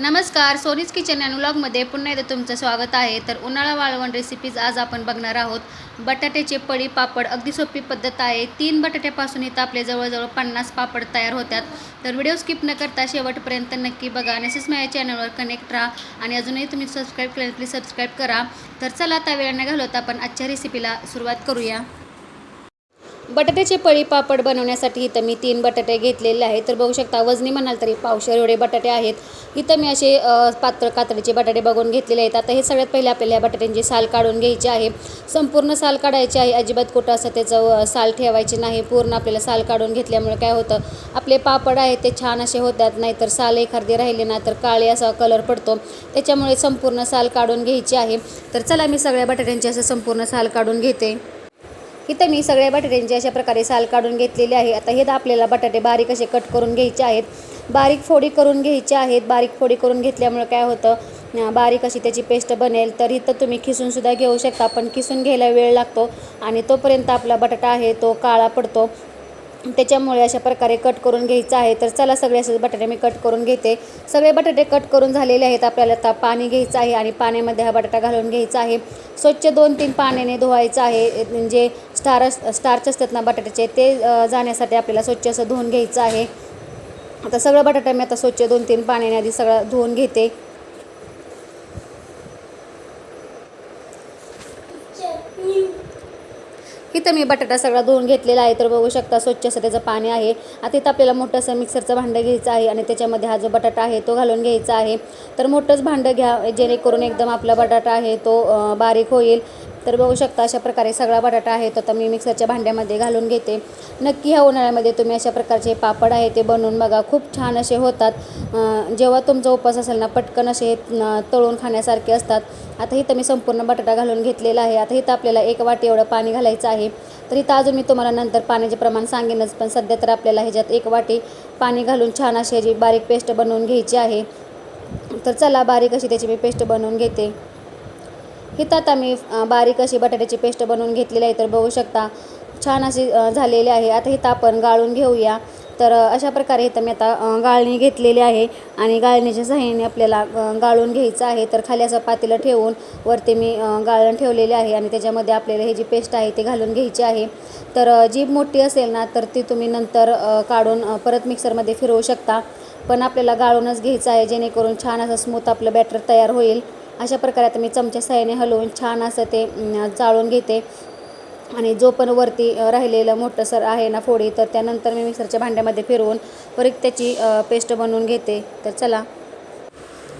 नमस्कार सोनीज kitchen and पुन्हा एकदा तुमचं स्वागत आहे. तर उन्हाळा वाळवण रेसिपीज आज आपण बघणार आहोत. बटाट्याचे पळी पापड अगदी सोपी पद्धत आहे. तीन बटाट्यापासून इथं आपले जवळजवळ पन्नास पापड तयार होतात. तर व्हिडिओ स्किप न करता शेवटपर्यंत नक्की बघा. नसेच माझ्या चॅनलवर कनेक्ट राहा. आणि अजूनही तुम्ही सबस्क्राईब केलं प्लीज सबस्क्राईब करा. तर चला आता वेळ न घालवता आपण आजच्या रेसिपीला सुरुवात करूया. बटाट्याचे पळी पापड बनवण्यासाठी इथं मी तीन बटाटे घेतलेले आहेत. तर बघू शकता वजनी म्हणाल तरी पावशेर एवढे बटाटे आहेत. इथं मी असे पात्र कातडीचे बटाटे बघून घेतलेले आहेत. आता हे सगळ्यात पहिले आपल्याला या बटाट्यांची साल काढून घ्यायची आहे. संपूर्ण साल काढायची आहे. अजिबात कुठं असं त्याचं साल ठेवायची नाही. पूर्ण आपल्याला साल काढून घेतल्यामुळे काय होतं आपले पापड आहेत ते छान असे होतात नाहीतर साल एखादी राहिले ना तर काळे असा कलर पडतो. त्याच्यामुळे संपूर्ण साल काढून घ्यायची आहे. तर चला मी सगळ्या बटाट्यांची असं संपूर्ण साल काढून घेते. इथं मी सगळ्या बटाट्यांची अशा प्रकारे साल काढून घेतलेली आहे. आता हे आपल्याला बटाटे बारीक असे कट करून घ्यायचे आहेत. बारीक फोडी करून घ्यायचे आहेत. बारीक फोडी करून घेतल्यामुळे काय होतं बारीक अशी त्याची पेस्ट बनेल. तर इथं तुम्ही खिसूनसुद्धा घेऊ शकता पण खिसून घ्यायला वेळ लागतो आणि तोपर्यंत आपला बटाटा आहे तो काळा पडतो. त्याच्यामुळे अशा प्रकारे कट करून घ्यायचं आहे. तर चला सगळे असे बटाटे मी कट करून घेते. सगळे बटाटे कट करून झालेले आहेत. आपल्याला आता पाणी घ्यायचं आहे आणि पाण्यामध्ये हा बटाटा घालून घ्यायचा आहे. स्वच्छ दोन तीन पाण्याने धुवायचं आहे. म्हणजे स्टार स्टार्च असतात ना बटाट्याचे ते जाण्यासाठी आपल्याला स्वच्छ असं धुवून घ्यायचं आहे. आता सगळं बटाटा मी आता स्वच्छ दोन तीन पाण्याने आधी सगळं धुवून घेते. इथं मी बटाटा सगळा धुवून घेतलेला आहे तर बघू शकता स्वच्छ असं त्याचं पाणी आहे. आता इथं आपल्याला मोठं असं मिक्सरचं भांडं घ्यायचं आहे आणि त्याच्यामध्ये हा जो बटाटा आहे तो घालून घ्यायचा आहे. तर मोठंच भांडं घ्या जेणेकरून एकदम आपला बटाटा आहे तो बारीक होईल. तर बघू शकता अशा प्रकारे सगळा बटाटा आहे. तो आता मी मिक्सरच्या भांड्यामध्ये घालून घेते. नक्की ह्या उन्हाळ्यामध्ये तुम्ही अशा प्रकारचे पापड आहे ते बनवून बघा. खूप छान असे होतात. जेव्हा तुमचा उपवास असेल ना पटकन असे तळून खाण्यासारखे असतात. आता इथं मी संपूर्ण बटाटा घालून घेतलेला आहे. आता इथं आपल्याला एक वाटी एवढं पाणी घालायचं आहे. तर इथं अजून मी तुम्हाला नंतर पाण्याचे प्रमाण सांगेनच पण सध्या तर आपल्याला ह्याच्यात एक वाटी पाणी घालून छान अशी ह्याची बारीक पेस्ट बनवून घ्यायची आहे. तर चला बारीक अशी त्याची मी पेस्ट बनवून घेते. हिथं आता मी बारीक अशी बटाट्याची पेस्ट बनवून घेतलेली आहे तर बघू शकता छान अशी झालेली आहे. आता हिथं आपण गाळून घेऊया. तर अशा प्रकारे इथं मी आता गाळणी घेतलेली आहे आणि गाळणीच्या सहाय्याने आपल्याला गाळून घ्यायचं आहे. तर खाली असं पातेलं ठेवून वरती मी गाळण ठेवलेले आहे आणि त्याच्यामध्ये आपल्याला हे जी पेस्ट आहे ती घालून घ्यायची आहे. तर जी मोठी असेल ना तर ती तुम्ही नंतर काढून परत मिक्सरमध्ये फिरवू शकता. पण आपल्याला गाळूनच घ्यायचं आहे जेणेकरून छान असं स्मूथ आपलं बॅटर तयार होईल. अशा प्रकारे आता मी चमच्या साह्याने हलवून छान असं ते चाळून घेते. आणि जो पण वरती राहिलेलं मोठं सर आहे ना फोडी तर त्यानंतर मी मिक्सरच्या भांड्यामध्ये फिरवून परत त्याची पेस्ट बनवून घेते. तर चला.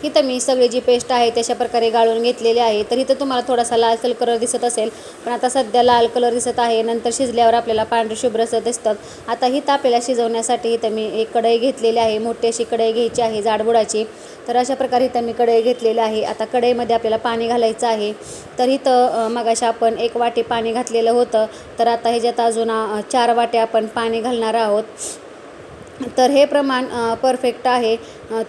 इथं मी सगळी जी पेस्ट आहे तशा प्रकारे गाळून घेतलेली आहे. तर इथं तुम्हाला थोडासा लाल कलर दिसत असेल. पण आता सध्या लाल कलर दिसत आहे. नंतर शिजल्यावर आपल्याला पांढरे शुभ्रसं दिसतात. आता हिथं आपल्याला शिजवण्यासाठी इथं मी एक कढई घेतलेली आहे. मोठी अशी कढई घ्यायची आहे जाडबुडाची. तर अशा प्रकारे इथं मी कढई घेतलेली आहे. आता कढईमध्ये आपल्याला पाणी घालायचं आहे. तर इथं मगाशी आपण एक वाटी पाणी घातलेलं होतं. तर आता ह्याच्यात अजून चार वाटे आपण पाणी घालणार आहोत. तर हे प्रमाण परफेक्ट आहे.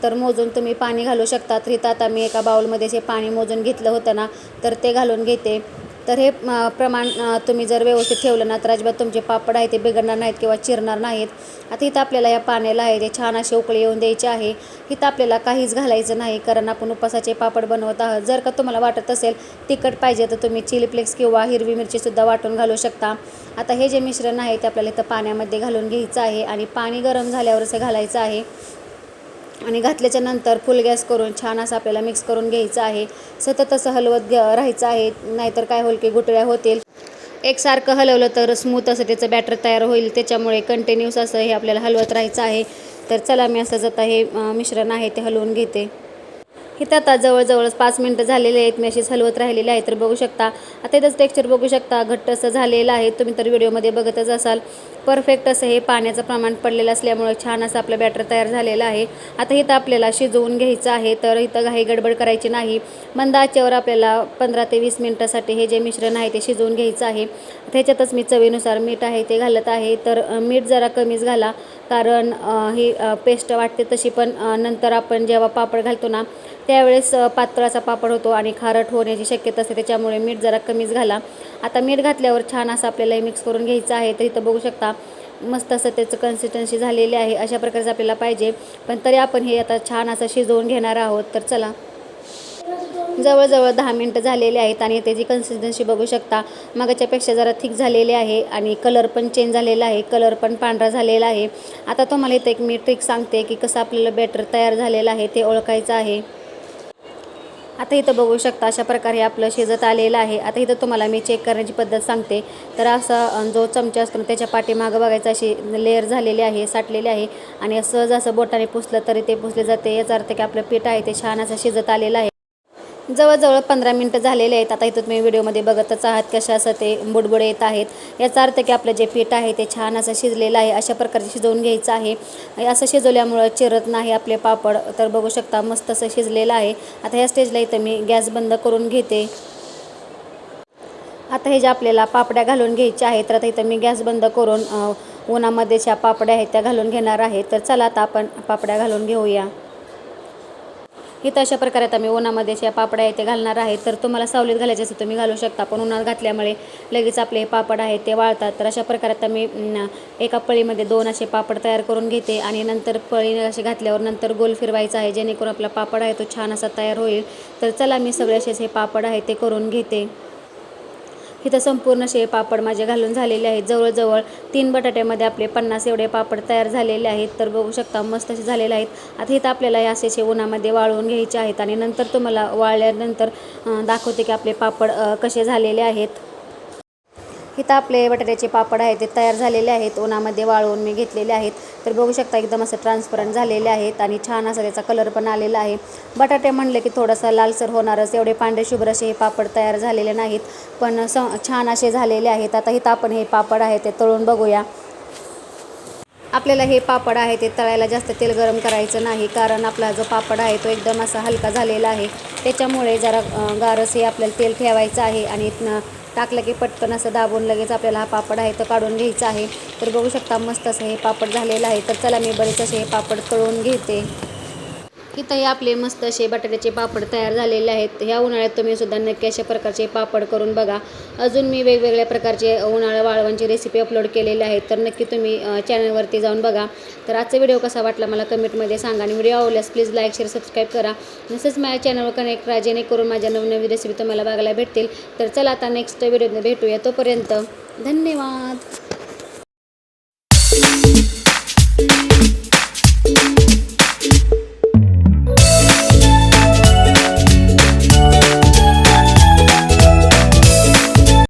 तर मोजून तुम्ही पाणी घालू शकता. तर आता मी एका बाउलमध्ये जे पाणी मोजून घेतलं होतं ना तर ते घालून घेते. तर हे प्रमाण तुम्ही जर व्यवस्थित ठेवलं ना तर अजिबात तुमचे पापड आहे ते बिघडणार नाहीत किंवा चिरणार नाहीत. आता इथं आपल्याला या पाण्याला आहे ते छान असे उकळी येऊन द्यायचे आहे इथं आपल्याला काहीच घालायचं नाही कारण आपण उपासाचे पापड बनवत आहोत. जर का तुम्हाला वाटत असेल तिखट पाहिजे तर तुम्ही चिली फ्लेक्स किंवा हिरवी मिरचीसुद्धा वाटून घालू शकता. आता हे जे मिश्रण आहे ते आपल्याला इथं पाण्यामध्ये घालून घ्यायचं आहे आणि पाणी गरम झाल्यावर असं घालायचं आहे. आणि घातल्याच्या नंतर फुल गॅस करून छान असं आपल्याला मिक्स करून घ्यायचं आहे. सतत असं हलवत घ्या राहायचं आहे. नाहीतर काय होईल की गुटळ्या होतील. एकसारखं हलवलं तर स्मूथ असं त्याचं बॅटर तयार होईल. त्याच्यामुळे कंटिन्यूस असं हे आपल्याला हलवत राहायचं आहे. तर चला मी असं जाता हे मिश्रण आहे ते हलवून घेते. इथं आता जवळजवळच पाच मिनटं झालेले आहेत मी अशीच हलवत राहिलेले आहे तर बघू शकता. आता इथंच टेक्स्चर बघू शकता. घट्ट असं झालेलं आहे. तुम्ही तर व्हिडिओमध्ये बघतच असाल. परफेक्ट असं हे पाण्याचं प्रमाण पडलेलं असल्यामुळे छान असं आपलं बॅटर तयार झालेलं आहे. आता इथं आपल्याला शिजवून घ्यायचं आहे तर इथं काही गडबड करायची नाही. मंद आचेवर आपल्याला पंधरा ते वीस मिनटासाठी हे जे मिश्रण आहे ते शिजवून घ्यायचं आहे. त्याच्यातच मी चवीनुसार मीठ आहे ते घालत आहे. तर मीठ जरा कमीच घाला. कारण ही पेस्ट वाटते तशी पण नंतर आपण जेव्हा पापड घालतो ना त्यावेळेस पातळाचा पापड होतो आणि खारट होण्याची शक्यता असते त्याच्यामुळे मीठ जरा कमीच घाला. आता मीठ घातल्यावर छान असं आपल्याला मिक्स करून घ्यायचं आहे तर इथं बघू शकता मस्त असं त्याचं कन्सिस्टन्सी झालेली आहे अशा प्रकारचं आपल्याला पाहिजे. पण तरी आपण हे आता छान असं शिजवून घेणार आहोत तर चला. जवळजवळ दहा मिनटं झालेले आहेत आणि त्याची कन्सिस्टन्सी बघू शकता मगाच्यापेक्षा जरा थिक झालेली आहे आणि कलर पण चेंज झालेला आहे कलर पण पांढरा झालेला आहे. आता तुम्हाला इथं एक मी ट्रिक सांगते की कसं आपल्याला बॅटर तयार झालेलं आहे ते ओळखायचं आहे. आता इथं बघू शकता अशा प्रकारे आपलं शिजत आलेलं आहे. आता इथं तुम्हाला मी चेक करण्याची पद्धत सांगते. तर असा जो चमचा असतो त्याच्या पाठीमागं बघायचं अशी लेअर झालेली आहे साठलेली आहे. आणि सहज असं बोटाने पुसलं तरी ते पुसले जाते. याचा अर्थ की आपलं पीठ आहे ते छान असं शिजत आलेलं आहे. जवळजवळ पंधरा मिनटं झालेले आहेत. आता इथं तुम्ही व्हिडिओमध्ये बघतच आहात कशा असं ते बुडबुडे येत आहेत. याचा अर्थ की आपलं जे पीठ आहे ते छान असं शिजलेलं आहे. अशा प्रकारे शिजवून घ्यायचं आहे. असं शिजवल्यामुळं चिरत नाही आपले पापड. तर बघू शकता मस्त असं शिजलेलं आहे. आता ह्या स्टेजला इथं मी गॅस बंद करून घेते. आता हे जे आपल्याला पापड्या घालून घ्यायच्या आहेत तर आता इथं मी गॅस बंद करून उन्हामध्ये ज्या पापड्या आहेत त्या घालून घेणार आहे. तर चला आता आपण पापड्या घालून घेऊया. इथं अशा प्रकारे आता मी उन्हामध्ये ज्या पापड आहे ते घालणार आहे. तर तुम्हाला सावलीत घालायचे असेल तुम्ही घालू शकता. पण उन्हात घातल्यामुळे लगेच आपले हे पापड आहेत ते वाळतात. तर अशा प्रकारे आता मी एका पळीमध्ये दोन असे पापड तयार करून घेते आणि नंतर पळी असे घातल्यावर नंतर गोल फिरवायचा आहे. जेणेकरून आपला पापड आहे तो छान असा तयार होईल. तर चला मी सगळे असेच हे पापड आहे ते करून घेते. इथं संपूर्ण असे पापड माझे घालून झालेले आहेत. जवळजवळ तीन बटाट्यामध्ये आपले पन्नास एवढे पापड तयार झालेले आहेत. तर बघू शकता मस्त असे झालेले आहेत. आता इथं आपल्याला हे असे असे उन्हामध्ये वाळवून घ्यायचे आहेत आणि नंतर तुम्हाला वाळल्यानंतर दाखवते की आपले पापड कसे झालेले आहेत. इथं आपले बटाट्याचे पापड आहेत ते तयार झालेले आहेत. उन्हामध्ये वाळवून मी घेतलेले आहेत. तर बघू शकता एकदम असं ट्रान्सपरंट झालेले आहेत आणि छान असा त्याचा कलर पण आलेला आहे. बटाटे म्हणले की थोडासा लालसर होणारच. एवढे पांढरे शुभ्र असे हे पापड तयार झालेले नाहीत पण स छान असे झालेले आहेत. आता इथं आपण हे पापड आहे ते तळून बघूया. आपल्याला हे पापड आहे ते तळायला जास्त तेल गरम करायचं नाही कारण आपला जो पापड आहे तो एकदम असा हलका झालेला आहे. त्याच्यामुळे जरा गारस हे आपल्याला तेल ठेवायचं आहे आणि टाकलं की पटकन असं दाबून लगेच आपल्याला हा पापड आहे तो काढून घ्यायचा आहे. तर बघू शकता मस्त असं हे पापड झालेलं आहे. तर चला मी बरेच असे हे पापड तळून घेते. इथंही आपले मस्त असे बटाट्याचे पापड तयार झालेले आहेत. ह्या उन्हाळ्यात तुम्ही सुद्धा नक्की अशा प्रकारचे पापड करून बघा. अजून मी वेगवेगळ्या प्रकारचे उन्हाळा वाळवांची रेसिपी अपलोड केलेली आहेत तर नक्की तुम्ही चॅनलवरती जाऊन बघा. तर आजचा व्हिडिओ कसा वाटला मला कमेंटमध्ये सांगा. आणि व्हिडिओ आवडल्यास प्लीज लाईक शेअर सबस्क्राईब करा. तसंच माझ्या चॅनलवर कनेक्ट करा जेणेकरून माझ्या नवनवीन रेसिपी तुम्हाला बघायला भेटतील. तर चला आता नेक्स्ट व्हिडिओ भेटूया. तोपर्यंत धन्यवाद.